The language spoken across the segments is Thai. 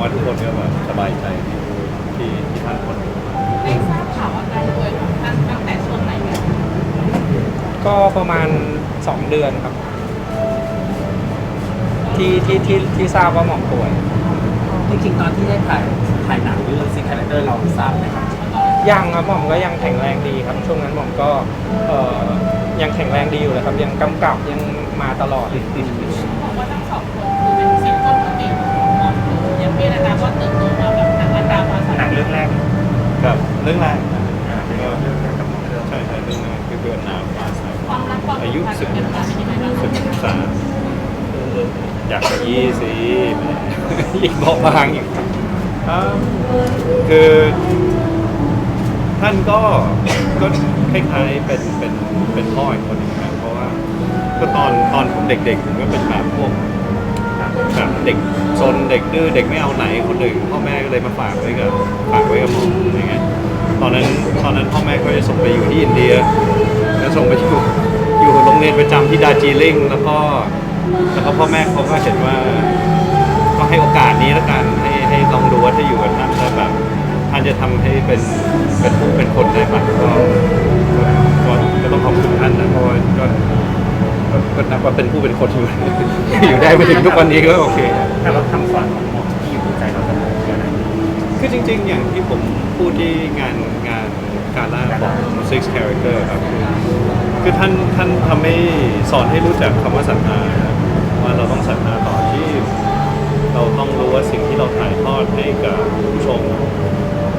ว่าทุกคนก็แบบสบายใจที่ที่ที่ท่านคนได้ทราบข่าวว่าการป่วยของท่านตั้งแต่ช่วงไหนกันก็ประมาณ 2 เดือนครับ ที่ที่ที่ที่ทราบว่าหม่อมป่วย จริงๆตอนที่ได้ถ่ายถ่ายหนังเรื่องซิงคาแรคเตอร์เราทราบไหมครับยังครับหม่อมก็ยังแข็งแรงดีครับ ช่วงนั้นหม่อมก็เอ่อยังแข็งแรงดีอยู่เลยครับ ยังกำกับยังมาตลอด พี่นะนะก็เติบโตมาแบบทางอันดามาสหนังเรื่องแรกกับเรื่องแรกนะอ่าเป็นเรื่องแรกกับน้องเรื่องใช่ใช่เรื่องแรกคือเดือนหนาวฟ้าใสความรักความอายุสัมสิบพันธ์เป็นยังไงบ้างสิบสามอยากจะยี่สิบอีกบอกบางอีกครับคือ ท่านก็ก็คล้ายๆเป็นเป็นเป็นพ่ออีกคนหนึงนะเพราะว่าก็ตอนตอนผมเด็กๆผมก็เป็นแบบพวกแบบ เด็กซนเด็กดื้อเด็กไม่เอาไหนคนหนึ่งพ่อแม่ก็เลยมาฝากไว้กับฝากไว้กับหมออย่างเงี้ยตอนนั้นตอนนั้นพ่อแม่ก็จะส่งไปอยู่ที่อินเดียแล้วส่งไปอยู่อยู่โรงเรียนประจำที่ดาจีลิงแล้วก็แล้วก็พ่อแม่เขาก็เห็นว่าก็ให้โอกาสนี้แล้วกันให้ให้ลองดูว่าถ้าอยู่กับท่านแล้วแบบท่านจะทำให้เป็นเป็นผู้เป็นคนได้ปะก็ก็ก็ต้องขอบคุณท่านนะเพราะว่าก็ ก็ก็นับว่าเป็นผู้เป็นคนอยู่ อยู่ได้มาถึงทุกวันนี้ก็โอเคแต่ว่าคำสอนของหมอที่อยู่ในใจเราตลอดคืออะไรคือจริงๆ อย่างที่ผมพูดที่งานงานการล่าของ Six Character ครับคือคือท่านท่านทำให้สอนให้รู้จักคำว่าศรัทธาครับว่าเราต้องศรัทธาต่อที่ เราต้องรู้ว่าสิ่งที่เราถ่ายทอดให้กับผู้ชม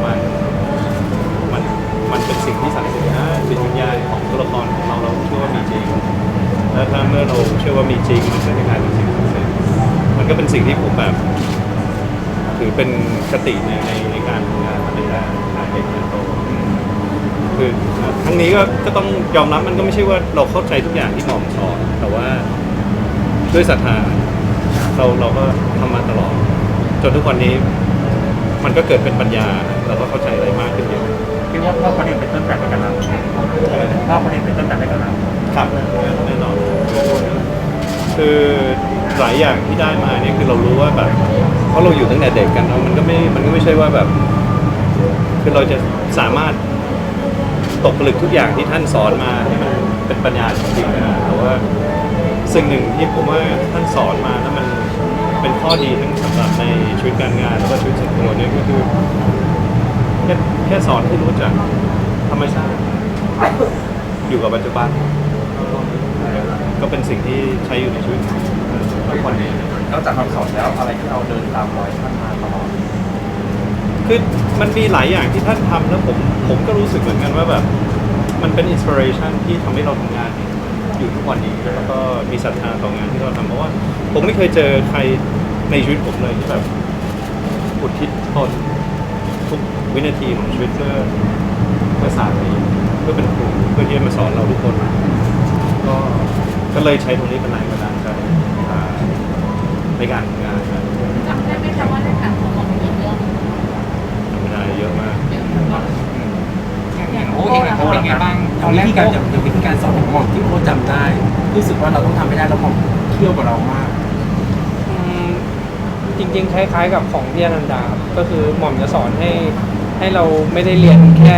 มันมันมันเป็นสิ่งที่ศักดิ์สิทธิ์นะจิตวิญญาณของตัวละครของเราเราเชื่อว่ามีจริง และถ้าเมื่อเราเชื่อว่ามีจริงมันก็จะกลายเป็นสิ่งศักดิ์สิทธิ์มันก็เป็นสิ่งที่ผมแบบถือเป็นคติในในในการทำงานในด้านการเด็กการโตคือทั้งนี้ก็ก็ต้องยอมรับมันก็ไม่ใช่ว่าเราเข้าใจทุกอย่างที่หมอมสอนแต่ว่าด้วยศรัทธาเราเราก็ทำมาตลอด จนทุกวันนี้ มันก็เกิดเป็นปัญญาเราก็เข้าใจอะไรมากขึ้น คิดว่าพ่อประเด็นเป็นต้นแบบในการเราพ่อประเด็นเป็นต้นแบบในการเราครับแน่นอนคือหลายอย่างที่ได้มาเนี่ยคือเรารู้ว่าแบบเพราะเราอยู่ตั้งแต่เด็กกันเนาะมันก็ไม่มันก็ไม่ใช่ว่าแบบ คือเราจะสามารถตกผลึกทุกอย่างที่ท่านสอนมาให้มันเป็นปัญญาจริงๆนะแต่ว่าสิ่งหนึ่งที่ผมว่าท่านสอนมาแล้วมันเป็นข้อดีทั้งสำหรับในชีวิตการงานแล้วก็ชีวิตส่วนตัวเนี่ยก็คือ แค่แค่สอนให้รู้จักธรรมชาติ อยู่กับปัจจุบัน ก็เป็นสิ่งที่ใช้อยู่ในชีวิตทุกวันนี้นอกจากคำสอนแล้วอะไรที่เราเดินตามรอยท่านมาตลอดคือมันมีหลายอย่างที่ท่านทำแล้วผมผมก็รู้สึกเหมือนกันว่าแบบมันเป็นอินสปิเรชันที่ทำให้เราทำงานอยู่ทุกวันนี้แล้วก็มีศรัทธาต่องานที่เราทำเพราะว่า ผมไม่เคยเจอใครในชีวิตผมเลยที่แบบอุทิศตน ทุกวินาทีของชีวิตเพื่อเพื่อศาสตร์นี้เพื่อเป็นครูเพื่อที่จะมาสอนเราทุกคน ก็ก็เลยใช้ตรงนี้เป็นแรงบันดาลใจอ่าในการทำงานนะจำได้ไหมคะว่าได้ถ่ายของหมอกี่เรื่องทำงานเยอะมาก เยอะมากอย่างโอ้เองอะเป็นไงบ้างตอนวิธีการอย่างวิธีการสอนของหมอที่โค้ชจำได้รู้สึกว่าเราต้องทำให้ได้แล้วหมอเที่ยวกับเรามากอืม จริง ๆ คล้าย ๆ กับของพี่อนันดาครับก็คือหม่อมจะสอนให้ให้เราไม่ได้เรียนแค่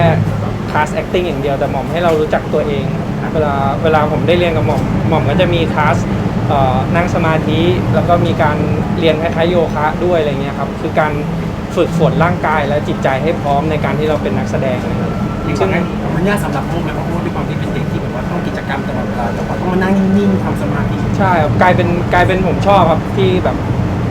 คลาส acting อย่างเดียวแต่หม่อมให้เรารู้จักตัวเองครับเวลาเวลาผมได้เรียนกับหม่อมหม่อมก็จะมีคลาสเอ่อนั่งสมาธิแล้วก็มีการเรียนคล้ายๆโยคะด้วยอะไรเงี้ยครับคือการฝึกฝนร่างกายและจิตใจให้พร้อมในการที่เราเป็นนักแสดงนะครับจริงๆมันยากสำหรับพวกไหมเพราะว่าด้วยความที่เป็นเด็กที่แบบว่าต้องกิจกรรมตลอดเวลาแต่ว่าต้องมานั่งนิ่งๆทำสมาธิใช่ครับกลายเป็นกลายเป็นผมชอบครับที่แบบ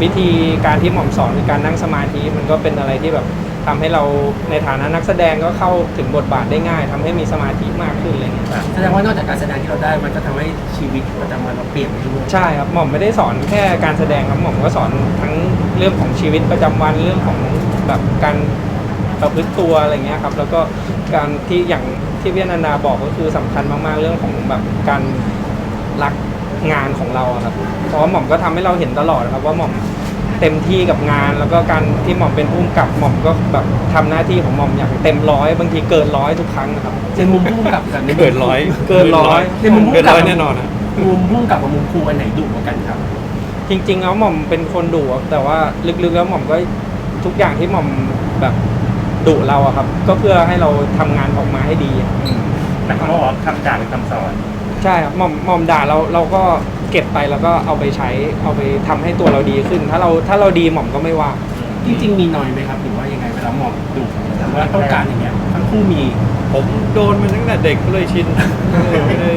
วิธีการที่หม่อมสอนในการนั่งสมาธิมันก็เป็นอะไรที่แบบทำให้เราในฐานะนักแสดงก็เข้าถึงบทบาทได้ง่ายทำให้มีสมาธิมากขึ้นอะไรเงี้ยแสดงว่านอกจากการแสดงที่เราได้มันก็ทำให้ชีวิตประจำวันเราเปลี่ยนไปด้วยใช่ครับหม่อมไม่ได้สอนแค่การแสดงครับหม่อมก็สอนทั้งเรื่องของชีวิตประจำวันเรื่องของแบบการประพฤติตัวอะไรเงี้ยครับแล้วก็การที่อย่างที่พี่อนันดาบอกก็คือสำคัญมากๆเรื่องของแบบการรัก งานของเราอะครับเพราะว่าหม่อมก็ทำให้เราเห็นตลอดครับว่าหม่อมเต็มที่กับงานแล้วก็การที่หม่อมเป็นผู้กำกับหม่อมก็แบบทำหน้าที่ของหม่อมอย่างเต็มร้อยบางทีเกินร้อยทุกครั้งนะครับ ในมุมผู้กำกับกับในมุม เกินร้อยเกินร้อย ในมุมผู้เกินกำกับร้อยแน่นอนนะมุมพุ่งกับกับมุมครูอันไหนดุกว่ากันครับ จริงๆแล้วหม่อมเป็นคนดุครับแต่ว่าลึกๆแล้วหม่อมก็ทุกอย่างที่หม่อมแบบดุเราอะครับ ก็เพื่อให้เราทำงานออกมาให้ดีอะแต่เขาบอกว่าคำด่าเป็นคำสอน ใช่ครับหม่อมหม่อมด่าเราเราก็เก็บไปแล้วก็เอาไปใช้เอาไปทำให้ตัวเราดีขึ้น ถ้าเราถ้าเราดีหม่อมก็ไม่ว่า จริงๆมีหน่อยไหมครับหรือว่ายังไงเวลามองดุหรือว่าต้องการอย่างเงี้ยทั้งคู่มีผมโดนมาตั้งแต่เด็กก็เลยชินไม่ได้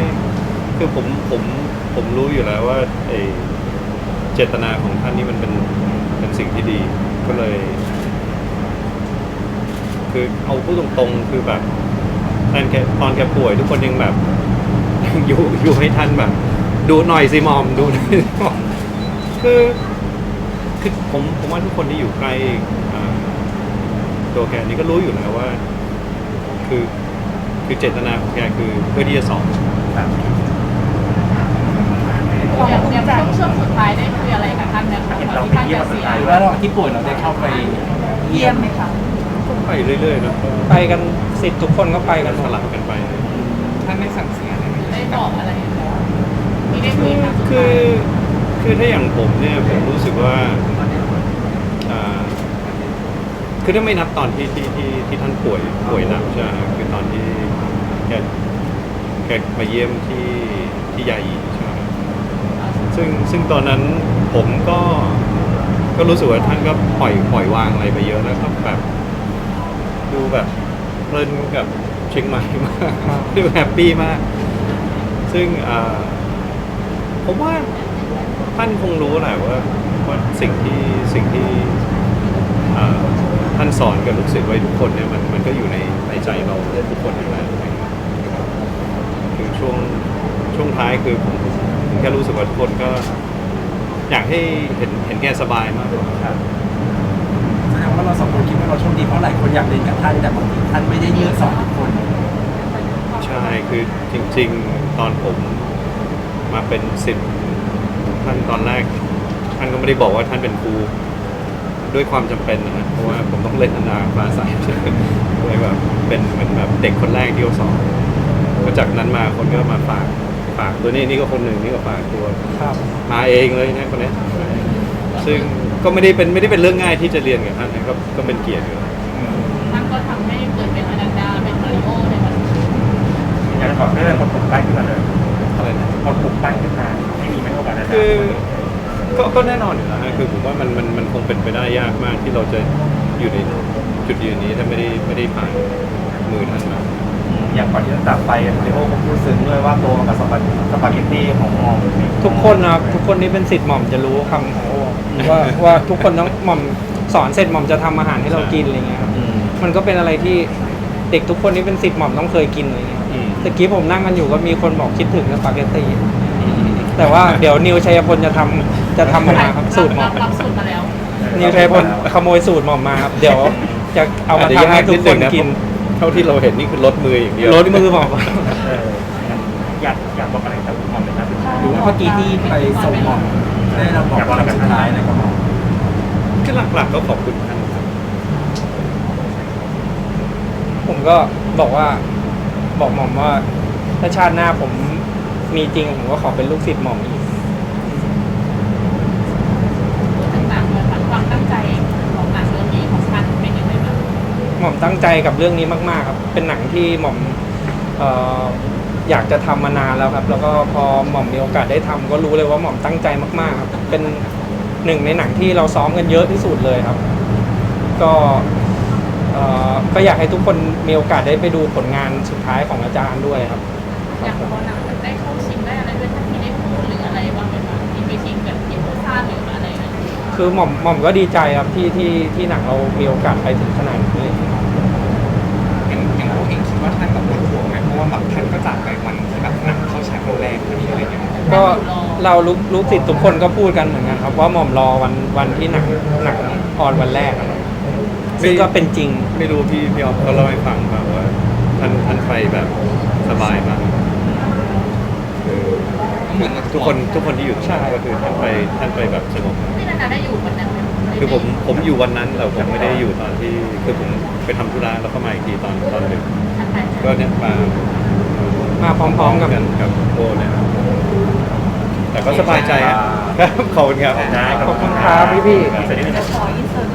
คือผมผมผมรู้อยู่แล้วว่าไอเจตนาของท่านนี่มันเป็นเป็นสิ่งที่ดีก็เลย คือเอาพูดตรงๆคือแบบตอนแกตอนแกป่วยทุกคนยังแบบยัง อยู่อยู่ให้ท่านแบบ ดูหน่อยสิมอมดูหน่อยสิมอมคือคือผมผมว่าทุกคนที่อยู่ใกล้อ่าตัวแกนี่ก็รู้อยู่แล้วว่า คือคือเจตนาของแกคือเพื่อที่จะสอนอย่างอย่างช่วงช่วงสุดท้ายได้คุยอะไรกับท่านไหมคะตอนที่ท่านจะเสียหรือว่าระหว่างที่ป่วยเราได้เข้าไปเยี่ยมไหมคะก็ไปเรื่อยๆนะไปกันสิทธิ์ทุกคนก็ไปกันหมสดลับกันไป ท่านไม่สั่งเสีย ได้บอกอะไรที่ได้คุยครั้งสุดคืท้าอยคือถ้าอย่างผมเนี่ยผมรู้สึกว่าอ่าคือถ้าไม่นับตอนที่ที่ที่ที่ท่านป่วยป่วยหนักใช่ไหมครับคือตอนที่แกแกมาเยี่ยมที่ที่ยายีใช่ไหมครับซึ่งซึ่งตอนนั้นผมก็ก็รู้สึกว่าท่านก็ปล่อยปล่อยวางอะไรไปเยอะแล้วก็แบบ ดูแบบเพลินกับเชียงใหม่มากดูแฮปปี้มาก ซึ่งผมว่าท่านคงรู้แหละว่าว่าสิ่งที่สิ่งที่ท่านสอนกับลูกศิษย์ไว้ทุกคนเนี่ยมันมันก็อยู่ในในใจเราทุกคนอยู่แล้วคือช่วงช่วงท้ายคือผมผมแค่รู้สึกว่าทุกคนก็อยากให้เห็นเห็นแกสบายมากกว่าแสดงว่าเราสองคนคิดว่าเราโชคดีเพราะหลายคนอยากเรียนกับท่านแต่บางทีท่านไม่ได้เลือกสอนทุกคน ช่คือจริง ๆ ตอนผมมาเป็นศิษย์ท่านตอนแรก ท่านก็ไม่ได้บอกว่าท่านเป็นครูด้วยความจำเป็นนะเพราะว่าผมต้องเล่นอนาฟ้าใสเลยแบบเป็นเหมือนแบบเด็กคนแรกที่เขาสอนก็จากนั้นมาคนก็มาฝากฝากตัวนี้นี่ก็คนหนึ่งนี่ก็ฝากตัวมาเองเลยนะคนนี้ซึ่งก็ไม่ได้เป็นไม่ได้เป็นเรื่องง่ายที่จะเรียนกับท่านนะก็ก็เป็นเกียรติอยู่แล้ว ท่านก็ทำให้เกิดเป็นอนันดาเป็นมาริโอในวันนี้ อยากจะขอเรื่องคนปลุกปั้นขึ้นมาเลยอะไรนะคนปลุกปั้นขึ้นมาให้มีไหมโอกาสนะคือก็ก็แน่นอนอยู่แล้วนะคือผมว่ามันมันมันคงเป็นไปได้ยากมากที่เราจะอยู่ในจุดยืนนี้ถ้าไม่ได้ไม่ได้ผ่านมือท่านมาอย่างก่อนที่จะจากไปเลโอก็พูดซึ้งด้วยว่าตัวกับสปาสปาเกตตี้ของมองทุกคนนะครับทุกคนที่เป็นสิทธิ์หม่อมจะรู้คำของโอ้ว่าว่าทุกคนต้องหม่อมสอนเสร็จหม่อมจะทำอาหารให้เรากินอะไรเงี้ยครับอืมมันก็เป็นอะไรที่เด็กทุกคนที่เป็นสิทธิ์หม่อมต้องเคยกินอะไรเงี้ยอืม ตะกี้ผมนั่งกันอยู่ก็มีคนบอกคิดถึงสปาเกตตีแต่ว่าเดี๋ยวนิวชัยพลจะทำจะทำมาครับสูตรหม่อมรับสูตรมาแล้ว นิวชัยพลขโมยสูตรหม่อมมาครับเดี๋ยวจะเอามาทำให้ทุกคนกินเท่าที่เราเห็นนี่คือลดมืออย่างเดียวรถมือหม่อมเอออยากอยากบอกอะไรกับมองเลยนะหรือว่าเมื่อกี้ที่ไปส่งหมอได้เราบอกคำสุดท้ายอะไรก็มองคือหลักๆก็ขอบคุณท่านครับผมก็บอกว่า บอกหม่อมว่า ถ้าชาติหน้าผมมีจริงผมก็ขอเป็นลูกศิษย์หม่อมอีกพูดถึงหนังเลยค่ะความตั้งใจของหนังเรื่องนี้ของท่านเป็นยังไงบ้างหม่อมตั้งใจกับเรื่องนี้มาก ๆ ครับ เป็นหนังที่หม่อมเอ่ออยากจะทำมานานแล้วครับ แล้วก็พอหม่อมมีโอกาสได้ทำก็รู้เลยว่าหม่อมตั้งใจมากๆครับเป็นหนึ่งในหนังที่เราซ้อมกันเยอะที่สุดเลยครับ ก็ เอ่อก็อยากให้ทุกคนมีโอกาสได้ไปดูผลงานสุดท้ายของอาจารย์ด้วยครับ อยากพอหนังมันได้เข้าชิงได้อะไรด้วยท่านที่ได้พูดหรืออะไรบ้างไหมคะที่ไปชิงแบบที่ผู้สร้างหรืออะไรนะคือหม่อมหม่อมก็ดีใจครับที่ที่ที่หนังเรามีโอกาสไปถึงขนาดนี้อย่างอย่างพวกเองคิดว่าท่านกับเป็นห่วงไหมเพราะว่าแบบท่านก็จากไปวันที่แบบหนังเข้าฉายครั้งแรกพอดีอะไรอย่างเงี้ยก็เราลูกลูกศิษย์ทุกคนก็พูดกันเหมือนกันครับ ว่าหม่อมรอวันวันที่หนังหนังออนวันแรกครับ ซึ่งก็เป็นจริง ไม่รู้พี่พี่ออฟเขาเล่าให้ฟังมาว่าท่านท่านไปแบบสบายมากคือเหมือนกับทุกคนทุกคนที่อยู่ใช่ก็คือท่านไปท่านไปแบบสงบพี่นันดาได้อยู่วันนั้นไหมคือผมผมอยู่วันนั้นแต่ผมไม่ได้อยู่ตอนที่คือผมไปทำธุระแล้วก็มาอีกทีตอนตอนดึกท่านไปก็เนี่ยมามาพร้อมๆกับ กันกับโบเนี่ยแแต่ก็สบายใจอะครับขอบคุณครับได้ขอบคุณครับพี่พี่ๆเสร็จนิดนึงจะขออินเสิร์ต